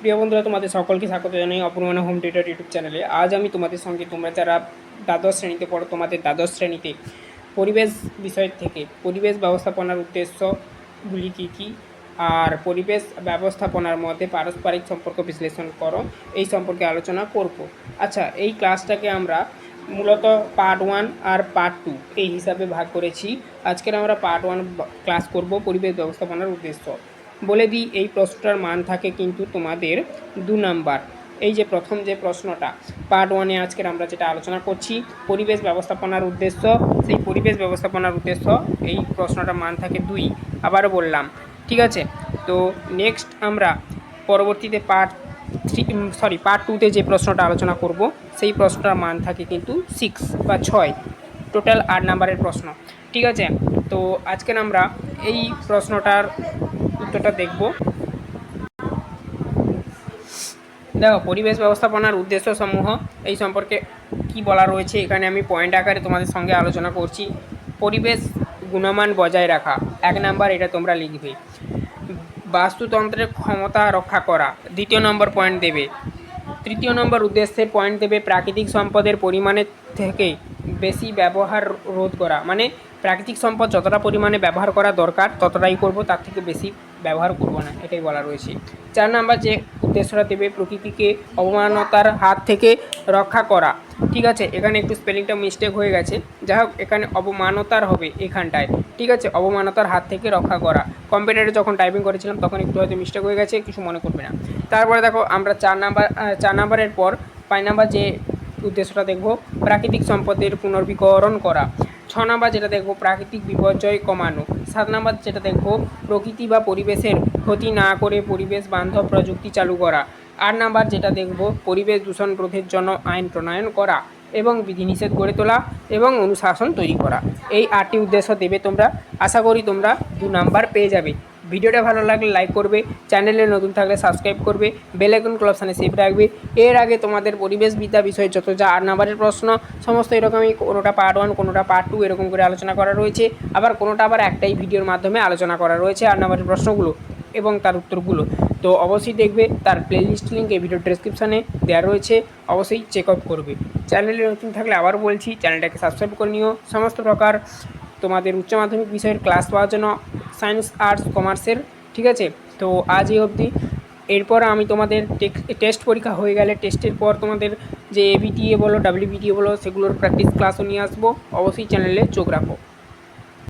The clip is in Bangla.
প্রিয় বন্ধুরা, তোমাদের সকলকে স্বাগত জানাই অপূর্ণ হোম থিয়েটার ইউটিউব চ্যানেলে। আজ আমি তোমাদের সঙ্গে তোমরা যারা দ্বাদশ শ্রেণীতে পড়ো, তোমাদের দ্বাদশ শ্রেণীতে পরিবেশ বিষয় থেকে, পরিবেশ ব্যবস্থাপনার উদ্দেশ্যগুলি কী কী? আর পরিবেশ ব্যবস্থাপনার মধ্যে পারস্পরিক সম্পর্ক বিশ্লেষণ করো, এই সম্পর্কে আলোচনা করব। আচ্ছা এই ক্লাসটাকে আমরা মূলত পার্ট ওয়ান আর পার্ট টু এই হিসাবে ভাগ করেছি। আজকের আমরা পার্ট ওয়ান ক্লাস করব, পরিবেশ ব্যবস্থাপনার উদ্দেশ্য। বলে দিই, এই প্রশ্নটার মান থাকে কিন্তু তোমাদের দু নাম্বার। এই যে প্রথম যে প্রশ্নটা পার্ট ওয়ানে আজকের আমরা যেটা আলোচনা করছি, পরিবেশ ব্যবস্থাপনার উদ্দেশ্য, সেই পরিবেশ ব্যবস্থাপনার উদ্দেশ্য, এই প্রশ্নটার মান থাকে দুই। আবারও বললাম, ঠিক আছে? তো নেক্সট আমরা পরবর্তীতে পার্ট থ্রি সরি পার্ট টুতে যে প্রশ্নটা আলোচনা করব, সেই প্রশ্নটার মান থাকে কিন্তু সিক্স বা ছয়। টোটাল আট নাম্বারের প্রশ্ন, ঠিক আছে? তো আজকের আমরা এই প্রশ্নটার উত্তরটা দেখব। দেখো, পরিবেশ ব্যবস্থাপনার উদ্দেশ্য সমূহ এই সম্পর্কে কি বলা রয়েছে এখানে আমি পয়েন্ট আকারে তোমাদের সঙ্গে আলোচনা করছি। পরিবেশ গুণমান বজায় রাখা, এক নাম্বার এটা তোমরা লিখবে। বাস্তুতন্ত্রের ক্ষমতা রক্ষা করা, দ্বিতীয় নম্বর পয়েন্ট দেবে। তৃতীয় নম্বর উদ্দেশ্যে পয়েন্ট দেবে প্রাকৃতিক সম্পদের পরিমাণের থেকে বেশি ব্যবহার রোধ করা। মানে প্রাকৃতিক সম্পদ যতটা পরিমাণে ব্যবহার করা দরকার, ততটাই করব, তার থেকে বেশি ব্যবহার করব না, এটাই বলা রয়েছে। চার নাম্বার যে উদ্দেশ্যটা দেবে প্রকৃতিকে অবমানতার হাত থেকে রক্ষা করা। ঠিক আছে, এখানে একটু স্পেলিংটা মিস্টেক হয়ে গেছে। যাই হোক এখানে অবমানতার হবে এখানটায়। ঠিক আছে অবমানতার হাত থেকে রক্ষা করা। কম্পিউটারে যখন টাইপিং করেছিলাম, তখন একটু হয়তো মিস্টেক হয়ে গেছে, কিছু মনে করবে না। তারপরে দেখো, আমরা চার নাম্বার চার নাম্বারের পর, পাঁচ নাম্বার যে উদ্দেশ্যটা দেখব, প্রাকৃতিক সম্পদের পুনর্বীকরণ করা। ছ নম্বর যেটা দেখব, প্রাকৃতিক বিপর্যয় কমানো। সাত নম্বর যেটা দেখব, প্রকৃতি বা পরিবেশের ক্ষতি না করে পরিবেশ, বান্ধব প্রযুক্তি চালু করা। আট নাম্বার যেটা দেখব, পরিবেশ দূষণ রোধের জন্য আইন প্রণয়ন করা এবং বিধিনিষেধ গড়ে তোলা এবং অনুশাসন তৈরি করা। এই আটটি উদ্দেশ্য দেবে তোমরা। আশা করি তোমরা দু নাম্বার পেয়ে যাবে। ভিডিওটা ভালো লাগলে লাইক করবে চ্যানেলে নতুন থাকলে সাবস্ক্রাইব করবে বেল আইকন ক্লাবসানে সেভ রাখবে। এর আগে তোমাদের পরিবেশবিদ্যা বিষয়ে যত যা আট নাম্বারের প্রশ্ন, সমস্ত এরকমই কোনোটা পার্ট ওয়ান কোনোটা পার্ট টু এরকম করে আলোচনা করা রয়েছে। আবার কোনোটা আবার একটাই ভিডিওর মাধ্যমে আলোচনা করা রয়েছে আট নাম্বারের প্রশ্নগুলো এবং তার উত্তরগুলো। তো অবশ্যই দেখবে, তার প্লেলিস্ট লিঙ্ক এই ভিডিও ডেসক্রিপশানে দেওয়া রয়েছে, অবশ্যই চেক আউট করবে চ্যানেলে নতুন থাকলে আবার বলছি চ্যানেলটাকে সাবস্ক্রাইব করে নিও। সমস্ত প্রকার তোমাদের উচ্চ মাধ্যমিক বিষয়ের ক্লাস পাওয়ার জন্য সায়েন্স, আর্টস, কমার্সের, ঠিক আছে? তো আজ এই অবধি। এরপর আমি তোমাদের টেস্ট পরীক্ষা হয়ে গেলে টেস্টের পর তোমাদের যে এবিটিএ বলো ডাব্লিউবিটিএ বলো, সেগুলোর প্র্যাকটিস ক্লাসও নিয়ে আসব। অবশ্যই চ্যানেলে চোখ রাখো।